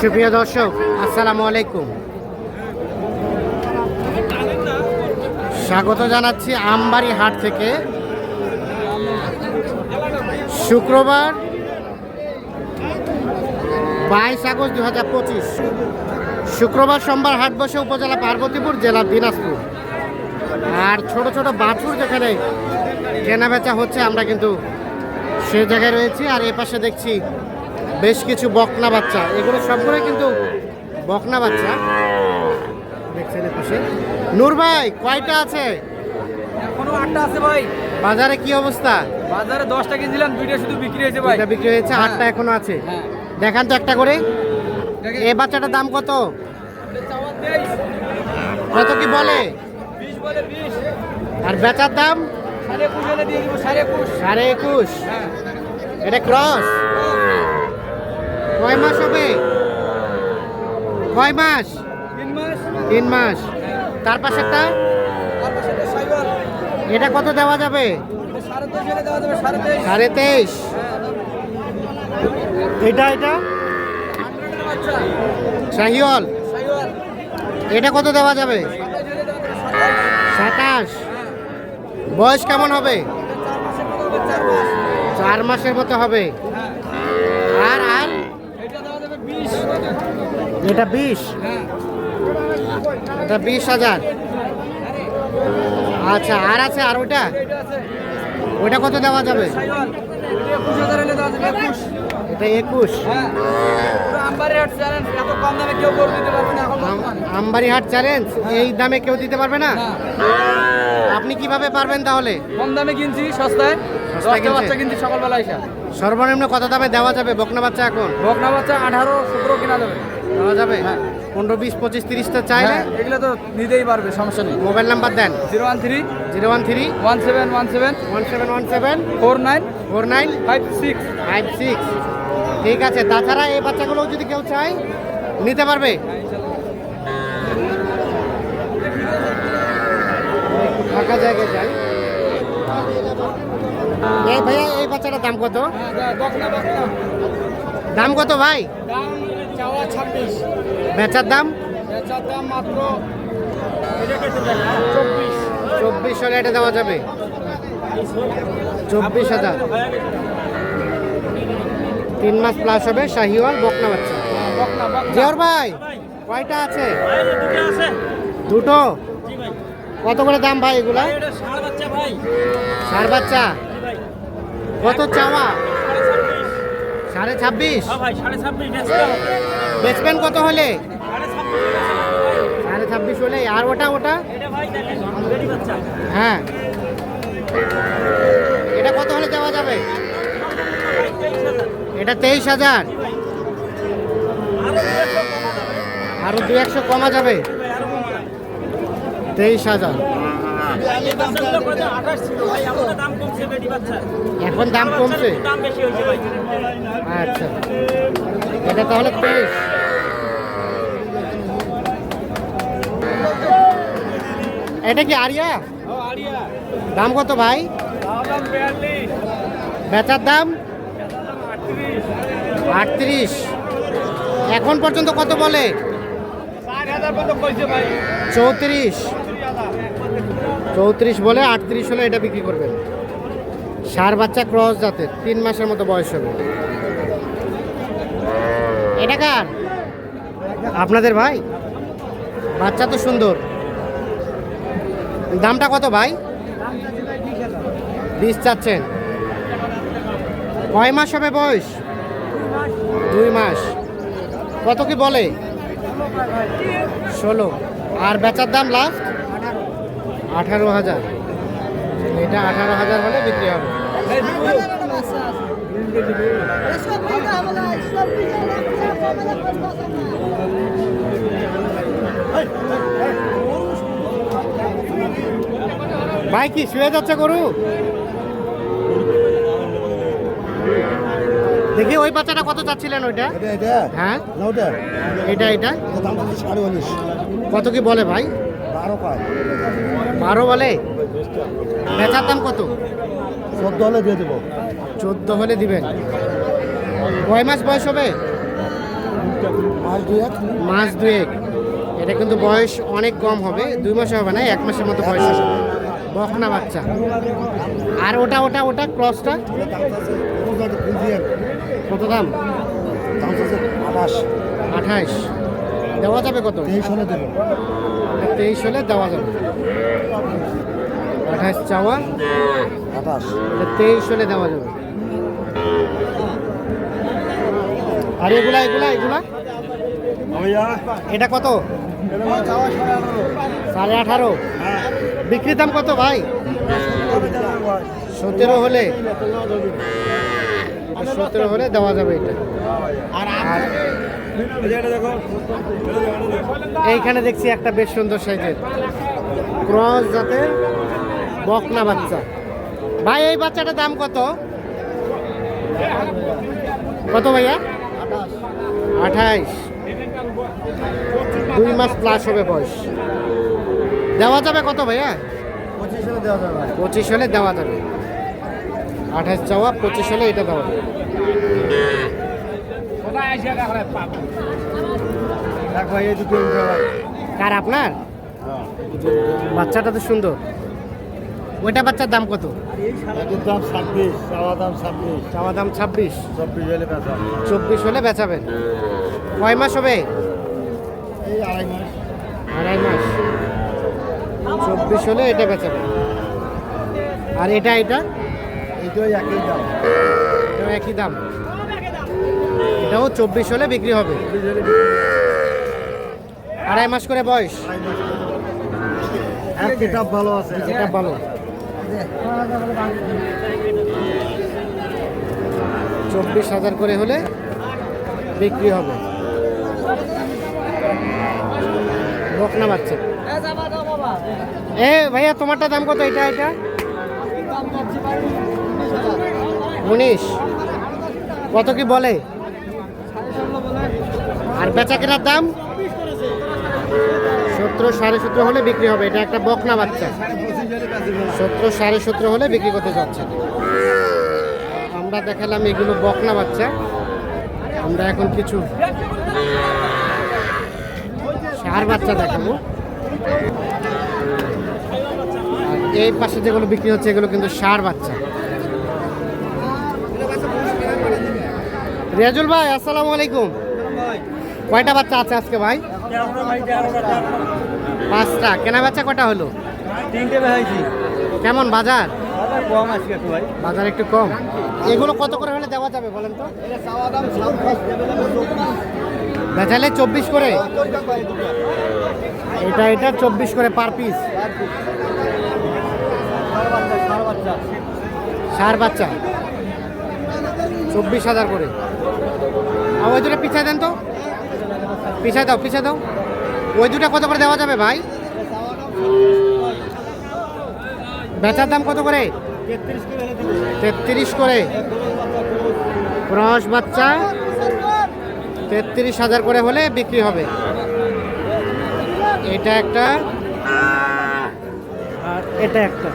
সুপ্রিয় দর্শক, আসসালামু আলাইকুম। স্বাগত জানাচ্ছি আমবাড়ি হাট থেকে। শুক্রবার বাইশ আগস্ট দু হাজার পঁচিশ। শুক্রবার সোমবার হাট বসে উপজেলা পার্বতীপুর, জেলা দিনাজপুর। আর ছোট ছোট বাছুর যেখানে কেনা বেচা হচ্ছে, আমরা কিন্তু সে জায়গায় রয়েছি। আর এ পাশে দেখছি বেশ কিছু বকনা বাচ্চা। এগুলো সবগুলোই কিন্তু বকনা বাচ্চা। দেখছেন পাশে নূর ভাই কয়টা আছে? এখনও আটটা আছে ভাই। বাজারে কি অবস্থা? বাজারে দশটা কিনছিলাম দুইটা শুধু বিক্রি হয়েছে ভাই। এটা বিক্রি হয়েছে হ্যাঁ। আটটা এখনও আছে। হ্যাঁ। দেখান তো একটা করে। এ বাচ্চাটার দাম কত? কত কি বলে? আর বেচার দাম? একুশ সাড়ে একুশ। সাড়ে একুশ। হ্যাঁ। এটা ক্রস। কয় মাস হবে? কয় মাস? তিন মাস, তিন মাস। তার পাশেরটা? পাশে একটা এটা কত দেওয়া যাবে? সাড়ে তেইশ। এটা এটা? শাহিওয়াল। এটা কত দেওয়া যাবে। সাতাশ। হ্যাঁ। বয়স কেমন হবে? চার মাসের মতো হবে, চার মাস। চার মাসের মতো হবে হ্যাঁ। আর আর এটা দেওয়া যাবে বিশ। এটা বিশ। হ্যাঁ। এটা বিশ হাজার। আচ্ছা আর আছে আর আছে, ওইটা কত দেওয়া যাবে? এটা একুশ। আমবাড়ি হাট চ্যালেঞ্জ, এই দামে কেউ দিতে পারবে না। আপনি কীভাবে পারবেন তাহলে? কম দামে কিনছি সস্তায়। বাচ্চা কিনছি সকালবেলা সর্বনিম্ন কত দামে দেওয়া যাবে বকনা বাচ্চা এখন? বকনা বাচ্চা আঠারো সতেরো কিনা যাবে। দেওয়া যাবে? হ্যাঁ। পনেরো বিশ পঁচিশ তিরিশটা চাইলে? হ্যাঁ, এগুলো তো নিতেই পারবে সমস্যা নেই। মোবাইল নাম্বার দেন। Zero one three zero one three one seven one seven one seven one seven four nine four nine five six five six. ঠিক আছে তাছাড়া এই বাচ্চাগুলো যদি কেউ চায় নিতে পারবে। ফাঁকা জায়গায় যাই। এই ভাইয়া এই বাচ্চাটার দাম কত? বকনা দাম কত ভাই? দাম চাওয়া ছাব্বিশ। বেচার দাম? বেচার দাম মাত্র চব্বিশ চব্বিশ হলে এটা দেওয়া যাবে। চব্বিশ হাজার। তিন মাস প্লাস হবে শাহিওয়াল বকনা বাচ্চা। জিয়র ভাই কয়টা আছে? দুটো? কত করে দাম ভাই এগুলা? সার বাচ্চা? কত চাওয়া? সাড়ে ছাব্বিশ। হ্যাঁ বেচবেন কত হলে? সাড়ে ছাব্বিশ হলে আর ওটা ওটা? হ্যাঁ। এটা কত হলে দেওয়া যাবে? এটা তেইশ হাজার। আরও দু একশো কমা যাবে। তেইশ হাজার। এখন দাম কমছে? দাম বেশি হয়েছে ভাই। আচ্ছা। এটা তাহলে তেইশ এটা কি আরিয়া? আড়িয়া দাম কত ভাই? বেচার দাম? আটত্রিশ। এখন পর্যন্ত কত বলে? চৌত্রিশ। চৌত্রিশ বলে আটত্রিশ হলে এটা বিক্রি করবেন। সার বাচ্চা ক্রস জাতের, তিন মাসের মতো বয়স হবে। এটা কার? আপনাদের ভাই? বাচ্চা তো সুন্দর। দামটা কত ভাই? বিশ চাচ্ছেন। কয় মাস হবে বয়স? দুই মাস। কত কি বলে? ষোলো। আর বেচার দাম লাস্ট আঠারো হাজার। এটা আঠারো হাজার হলে বিক্রি হবে। ভাই কি শুয়ে যাচ্ছে গরু? দেখি ওই বাচ্চাটা কত চাচ্ছিলেন ওইটা? হ্যাঁ? এটা এটা। উনিশ। কত কি বলে ভাই? বারো বলে? বেচার দাম কত? চোদ্দ হলে দিয়ে দেবো। চোদ্দ হলে দিবেন। কয় মাস বয়স হবে? মাস দুই এক মাস দুয়েক। এটা কিন্তু বয়স অনেক কম হবে। দুই মাসে হবে না এক মাসের মতো বয়স হবে বকনা বাচ্চা। আর ওটা ওটা ওটা ক্রসটা? কত দাম? দাম হচ্ছে আঠাশ। দেওয়া যাবে কত? তেইশ হলে দেবো। তেইশ হলে দেওয়া যাবে। চাওয়া আঠাশ। এটা তেইশ হলে দেওয়া যাবে। আর এগুলা এগুলা এগুলা? এটা কত? সাড়ে আঠারো। বিক্রির দাম কত ভাই? সতেরো হলে। সতেরো হলে দেওয়া যাবে এটা। আর এইখানে দেখছি একটা বেশ সুন্দর সাইজের। ক্রস জাতের বকনা বাচ্চা। ভাই এই বাচ্চাটার দাম কত? কত ভাইয়া? আঠাইশ দুই মাস প্লাস হবে বয়স। দেওয়া যাবে কত ভাইয়া? যাবে। পঁচিশ হলে দেওয়া যাবে পঁচিশ হলে দেওয়া যাবে আঠাশ চাওয়া পঁচিশ হলে এটা দেওয়া কার আপনার? বাচ্চাটা তো সুন্দর। ওইটা বাচ্চার দাম কত? দাম ছাব্বিশ চাওয়া দাম ছাব্বিশ। চাওয়া দাম ছাব্বিশ। চব্বিশ হলে চব্বিশ হলে বেচাবেন। কয় মাস হবে? এই আড়াই মাস। আড়াই মাস। চব্বিশ হলে এটা বেচাবেন। আর এটা এটা? এইটাই একই দাম। এটাও একই দাম। এটাও চব্বিশ হলে বিক্রি হবে। আড়াই মাস করে বয়স। কিতাব ভালো আছে। এটা ভালো। চব্বিশ হাজার করে হলে বিক্রি হবে। বকনা বাচ্চা। এ ভাইয়া তোমারটা দাম কত? এটা এটা? উনিশ। কত কি বলে? আর বেচা কেনার দাম? সতেরো সাড়ে সতেরো হলে বিক্রি হবে। এটা একটা বকনা বাচ্চা। সতেরো সাড়ে সতেরো হলে বিক্রি করতে যাচ্ছে। আমরা দেখালাম এগুলো বকনা বাচ্চা। আমরা এখন কিছু সার বাচ্চা দেখাবো। এই পাশে যেগুলো বিক্রি হচ্ছে, এগুলো কিন্তু সার বাচ্চা। রিয়াজুল ভাই আসসালামু আলাইকুম। কয়টা বাচ্চা আছে আজকে ভাই? পাঁচটা। কেনা বেচা কটা হলো? তিনটে বেহাইছি কেমন বাজার? বাজার কম আজকে ভাই। বাজার একটু কম। এগুলো কত করে হলে দেওয়া যাবে বলেন তো? বেচালে চব্বিশ করে? এটা এটা চব্বিশ করে পার পিস। সার বাচ্চা চব্বিশ হাজার করে। ওই দুটো পিছায় দেন তো। পিছায় দাও পিছায় দাও। ওই দুটো কত করে দেওয়া যাবে ভাই? বেচার দাম কত করে? তেত্রিশ করে। ক্রস বাচ্চা, তেত্রিশ হাজার করে হলে বিক্রি হবে। এটা একটা, আর এটা একটা।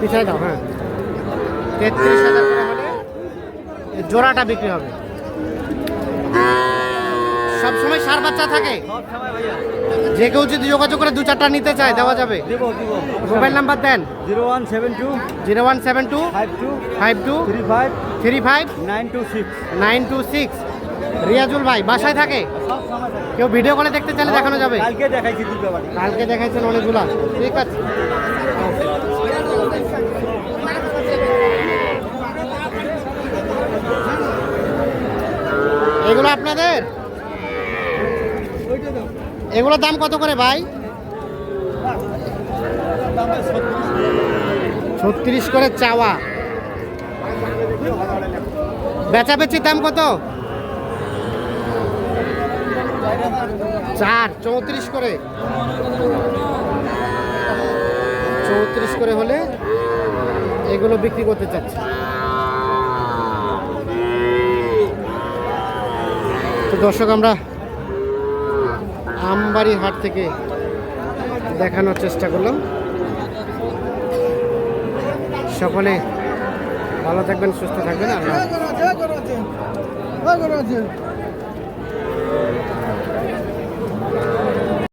পিছায় দাও হ্যাঁ। তেত্রিশ হাজার করে। জোড়াটা বিক্রি হবে। সবসময় সার বাচ্চা থাকে? যে কেউ যদি যোগাযোগ করে দু চারটা নিতে চায় দেওয়া যাবে? মোবাইল নাম্বার দেন। Zero one seven two zero one seven two five two five two three five three five nine two six. Nine two six. Riazul ভাই বাসায় থাকে। কেউ ভিডিও কলে দেখতে চাইলে দেখানো যাবে? কালকে দেখাইছি কালকে দেখাইছেন অনেকগুলা। ঠিক আছে এগুলো আপনাদের? এগুলোর দাম কত করে ভাই? ছত্রিশ করে চাওয়া। বেচা বেচির দাম কত? চার, চৌত্রিশ করে। চৌত্রিশ করে হলে এগুলো বিক্রি করতে চাচ্ছে। তো দর্শক আমরা আমবাড়ি হাট থেকে দেখানোর চেষ্টা করলাম। সকলে ভালো থাকবেন সুস্থ থাকবেন।